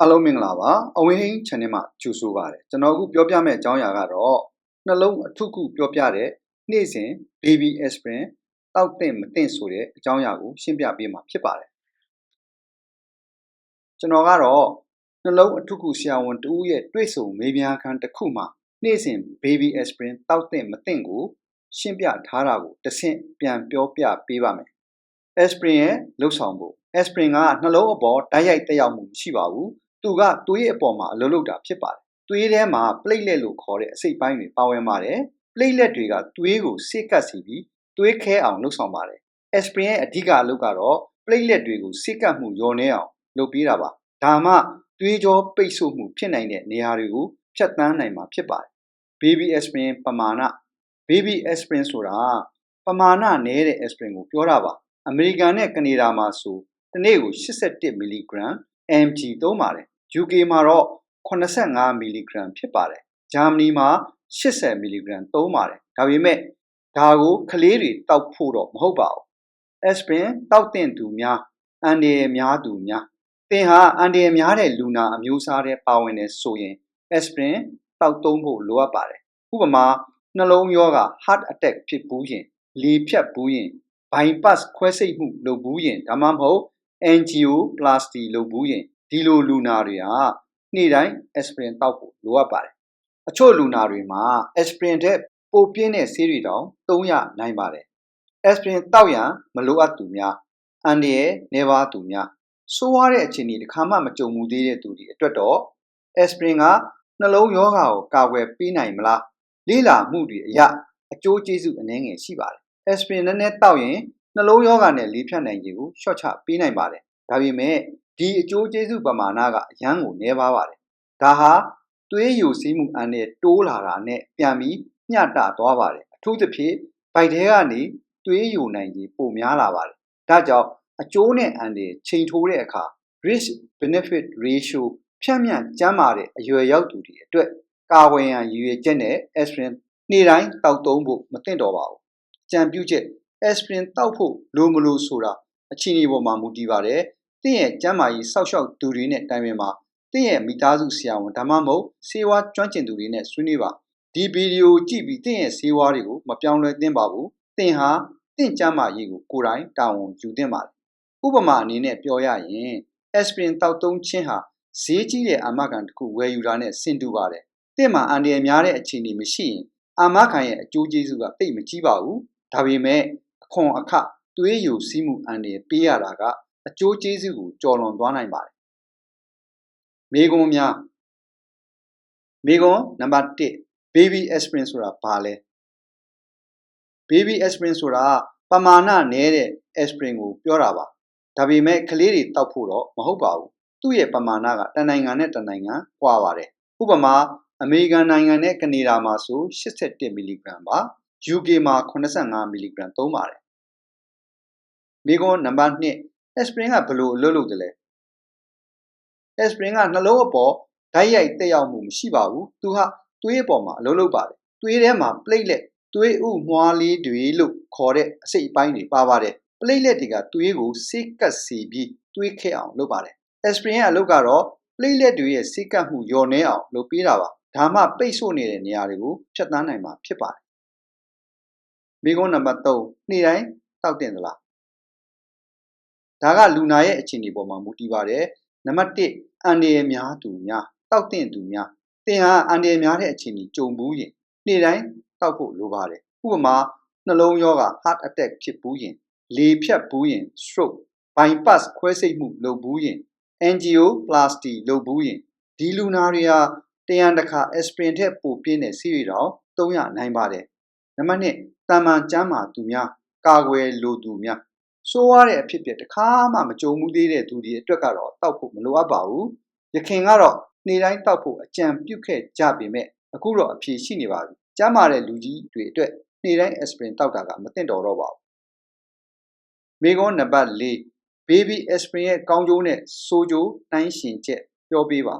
အားလုံးမင်္ဂလာပါအဝင်းဟင်း channel မှာကြိုဆိုပါရစေကျွန်တော်အခုပြောပြမယ့်အကြောင်းအရာကတော့နှလုံးအထုခုပြောပြတဲ့နေ့စဉ် baby aspirin တောက်တဲ့မတင်ဆိုတဲ့အကြောင်းအရာကိုရှင်းပြပေးမှာဖြစ်ပါတယ်ကျွန်တော်ကတော့နှလုံးအထုခုဆရာဝန်တူရဲ့တွေ့ဆုံမေးမြန်းခန်းတစ်ခုမှာနေ့စဉ် baby aspirin တောက်တဲ့မတင်ကိုရှင်းပြထားတာကိုတစ်ဆင့်ပြန်ပြောပြပေးပါမယ် aspirin ရဲ့လှုပ်ဆောင်ဖို့ aspirin ကနှလုံးအပေါ်တိုက်ရိုက်တက်ရောက်မှုမရှိပါဘူး သူကသွေးအပေါ်မှာအလုပ်လုပ်တာဖြစ်ပါတယ်။သွေးထဲမှာ platelet လို့ခေါ်တဲ့အစိတ်ပိုင်းတွေပါဝင်ပါတယ်။ platelet တွေကသွေးကိုစိတ်ကပ်စီပြီးသွေးခဲအောင်လုပ်ဆောင်ပါတယ်။ aspirin ရဲ့အဓိကအလုပ်ကတော့ platelet တွေကိုစိတ်ကပ်မှုလျော့နေအောင်လုပ်ပေးတာပါ။ဒါမှသွေးကြောပိတ်ဆို့မှုဖြစ်နိုင်တဲ့နေရာတွေကိုဖြတ်တန်းနိုင်မှာဖြစ်ပါတယ်။ baby aspirin ပမာဏ baby aspirin ဆိုတာပမာဏနည်းတဲ့ aspirin ကိုပြောတာပါ။အမေရိကန်နဲ့ကနေဒါမှာဆို တစ်နေ့ကို 81 mg mg သုံးပါတယ် UK မှာတော့85 mg ဖြစ်ပါတယ်ဂျာမနီမှာ80 mg သုံးပါတယ်ဒါပေမဲ့ဒါကိုကလေးတွေတောက်ဖို့တော့မဟုတ်ပါဘူး aspirin တောက်တဲ့သူများအန်ဒီရများသူများသင်ဟာအန်ဒီရများတဲ့လူနာအမျိုးအစားတွေပါဝင်နေဆိုရင် aspirin တောက်သုံးဖို့လိုအပ်ပါတယ်ဥပမာနှလုံးရောဂါ heart attack ဖြစ်ဘူးရင်လေဖြတ်ဘူးရင် bypass ခွဲစိတ်မှုလုပ်ဘူးရင်ဒါမှမဟုတ် angioplasty လုပ်ဘူးရင် ဒီလိုလူနာတွေဟာနေ့တိုင်း aspirin တောက်ဖို့လိုအပ်ပါတယ်အချို့လူနာတွေမှာ aspirin တဲ့ပိုပြင်းတဲ့ဆေးတွေတောင်သုံးရနိုင်ပါတယ် aspirin တောက်ရန်မလိုအပ်သူများအန်ဒီရဲ့နေပါသူများဆိုးရတဲ့အခြေအနေတစ်ခါမှမကြုံမှုသေးတဲ့သူတွေအတွက်တော့ aspirin ကနှလုံးရောဂါကိုကာကွယ်ပေးနိုင်မလားလေ့လာမှုတွေအရအကျိုးကျေးဇူးအနည်းငယ်ရှိပါတယ် aspirin နည်းနည်းတောက်ရင်နှလုံးရောဂါနဲ့လေးဖြတ်နိုင်ခြင်းကိုလျှော့ချပေးနိုင်ပါတယ်ဒါပေမဲ့ ဒီအကျိုးကျေးဇူးပမာဏကအရန်ကိုနည်းပါးပါတယ်။ဒါဟာသွေးယိုစီးမှုအန်နဲ့တိုးလာတာနဲ့ပြန်ပြီးမျှတသွားပါတယ်။အထူးသဖြင့်ဗိုက်ထဲကနေသွေးယိုနိုင်ခြင်းပိုများလာပါတယ်။ဒါကြောင့်အကျိုးနဲ့အန်တွေချိန်ထိုးတဲ့အခါ risk benefit ratio ဖြန့်မြန့်ကျန်းမာတဲ့အရွယ်ရောက်သူတွေအတွက်ကာဝယ်ရန်ရည်ရွယ်ချက်နဲ့ aspirin နေ့တိုင်းတောက်သုံးဖို့မသင့်တော်ပါဘူး။ကြံပြုချက် aspirin တောက်ဖို့လိုမလိုဆိုတာအခြေအနေပေါ်မှာမူတည်ပါတယ်။ တင့်ရဲ့ကျန်းမာရေးစောက်ရှောက်သူတွေနဲ့တိုင်ပင်ပါတင့်ရဲ့မိသားစုဆရာဝန်ဒါမှမဟုတ်ဆေးဝါးကျွမ်းကျင်သူတွေနဲ့ဆွေးနွေးပါဒီဗီဒီယိုကြည့်ပြီးတင့်ရဲ့ဆေးဝါးတွေကိုမပြောင်းလဲသင့်ပါဘူးတင်ဟာတင့်ကျန်းမာရေးကိုကိုယ်တိုင်တာဝန်ယူသင့်ပါတယ်ဥပမာအနေနဲ့ပြောရရင် aspirin တောက်သုံးခြင်းဟာဈေးကြီးတဲ့အာမခံတစ်ခုဝယ်ယူတာနဲ့ဆင်တူပါတယ်တင့်မှာအန္တရာယ်များတဲ့အခြေအနေမရှိရင်အာမခံရဲ့အကျိုးကျေးဇူးကတိတ်မကြီးပါဘူးဒါပေမဲ့အခွန်အခသွေးယိုစီးမှုအန္တရာယ်ပေးရတာက အကျိုးကျေးဇူးကိုကျော်လွန်သွားနိုင်ပါတယ်မိကွန်းများမိကွန်းနံပါတ်1 baby aspirin ဆိုတာဘာလဲ baby aspirin ဆိုတာပမာဏနည်းတဲ့ aspirin ကိုပြောတာပါဒါပေမဲ့ကလေးတွေတောက်ဖို့တော့မဟုတ်ပါဘူးသူ့ရဲ့ပမာဏကတနိုင်ငံနဲ့တနိုင်ငံကွာပါတယ်ဥပမာအမေရိကန်နိုင်ငံနဲ့ကနေဒါမှာဆို81 mg ပါ UK မှာ85 mg သုံးပါတယ်မိကွန်းနံပါတ်2 aspirin ကဘယ်လိုအလုပ်လုပ်တယ်လဲ aspirin ကနှလုံးအပေါ်ဓာတ်ရိုက်တက်ရောက်မှုမရှိပါဘူးသူဟာသွေးအပေါ်မှာအလုပ်လုပ်ပါတယ်သွေးထဲမှာ platelet သွေးဥမွှားလေးတွေလို့ခေါ်တဲ့အစိတ်အပိုင်းတွေပါပါတယ် platelet တွေကသွေးကိုစိတ်ကပ်စေပြီးသွေးခဲအောင်လုပ်ပါတယ် aspirin ရဲ့အလုပ်ကတော့ platelet တွေရဲ့စိတ်ကပ်မှုလျော့နေအောင်လုပ်ပေးတာပါဒါမှပိတ်ဆို့နေတဲ့နေရာတွေကိုဖြတ်တန်းနိုင်မှာဖြစ်ပါတယ်မိကုန်းနံပါတ်3နေ့တိုင်းတောက်တင်သလား ဒါကလူနာရဲ့အခြေအနေပေါ်မှာမူတည်ပါတယ်နံပါတ်1အန်ဒီရများသူများတောက်တင်သူများသင်ဟာအန်ဒီရများတဲ့အခြေအနေကြုံဘူးရင်နေ့တိုင်းတောက်ဖို့လိုပါတယ်ဥပမာနှလုံးရောဂါ heart attack ဖြစ်ဘူးရင်လေဖြတ်ဘူးရင် stroke bypass ခွဲစိတ်မှုလုပ်ဘူးရင် angioplasty လုပ်ဘူးရင်ဒီလူနာတွေဟာတရံတခါ aspirin ထက်ပိုပြင်းတဲ့ဆေးတွေတောင်သုံးရနိုင်ပါတယ်နံပါတ်2တာမန်ကျန်းမာသူများကာကွယ်လိုသူများ ဆိုးရတဲ့အဖြစ်အပျက်တစ်ခါမှမကြုံမှုသေးတဲ့သူတွေအတွက်ကတော့တောက်ဖို့မလိုအပ်ပါဘူးရခင်ကတော့နေ့တိုင်းတောက်ဖို့အကြံပြုခဲ့ကြပေမဲ့အခုတော့အဖြေရှိနေပါပြီကျန်းမာတဲ့လူကြီးတွေအတွက်နေ့တိုင်း aspirin တောက်တာကမသင့်တော်တော့ပါဘူးမိကုန်းနံပါတ်၄ baby aspirin ရဲ့ကောင်းကျိုးနဲ့ဆိုးကျိုးနှိုင်းယှဉ်ချက်ပြောပေးပါ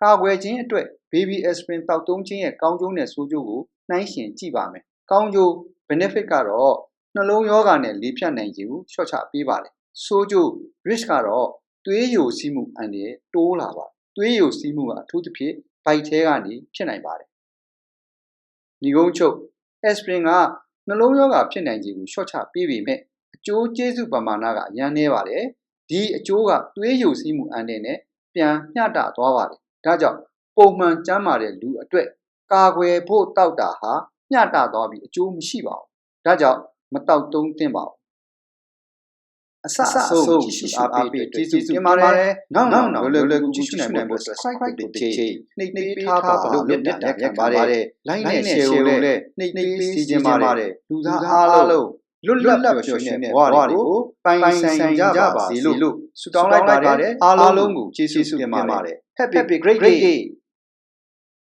ကာကွယ်ခြင်းအတွက် baby aspirin တောက်သုံးခြင်းရဲ့ကောင်းကျိုးနဲ့ဆိုးကျိုးကိုနှိုင်းယှဉ်ကြည့်ပါမယ်ကောင်းကျိုး benefit ကတော့ နှလုံးရောဂါနဲ့လေဖြတ်နိုင်ခြင်းကိုလျှော့ချပေးပါတယ်ဆိုးကျိုး risk ကတော့သွေးယိုစီးမှုအန္တရာယ်တိုးလာပါတယ်သွေးယိုစီးမှုကအထူးသဖြင့်ဗိုက်ထဲကနေဖြစ်နိုင်ပါတယ်ညီကုန်းချုပ် aspirin ကနှလုံးရောဂါဖြစ်နိုင်ခြေကိုလျှော့ချပေးပေမဲ့အကျိုးကျေးဇူးပမာဏကအများနည်းပါတယ်ဒီအကျိုးကသွေးယိုစီးမှုအန္တရာယ်နဲ့ပြန်မျှတသွားပါတယ်ဒါကြောင့်ပုံမှန်ကျန်းမာတဲ့လူအတွက်ကာကွယ်ဖို့တောက်တာဟာမျှတသွားပြီးအကျိုးမရှိပါဘူးဒါကြောင့် မတောက်သုံးသင့်ပါဘူးအစအဆုံးကြည့်ရှုအားပေးတဲ့ကျေးဇူးတင်ပါတယ်နောက်နောက်လွယ်လွယ်ကူကူကြည့်ရှုနိုင်ဖို့ subscribe ကိုတစ်ချိန်နှိပ်ပေးထားပါလို့မြတ်မြတ်လက်ခံပါတယ် like နဲ့ share ကိုလည်းနှိပ်ပေးစီခြင်းပါတယ်လူသားအားလုံးလွတ်လပ်ပျော်ရွှင်တဲ့ဘဝတွေကိုပိုင်ဆိုင်ကြပါစေလို့ဆုတောင်းလိုက်ပါတယ်အားလုံးကိုကျေးဇူးတင်ပါတယ် Happy great day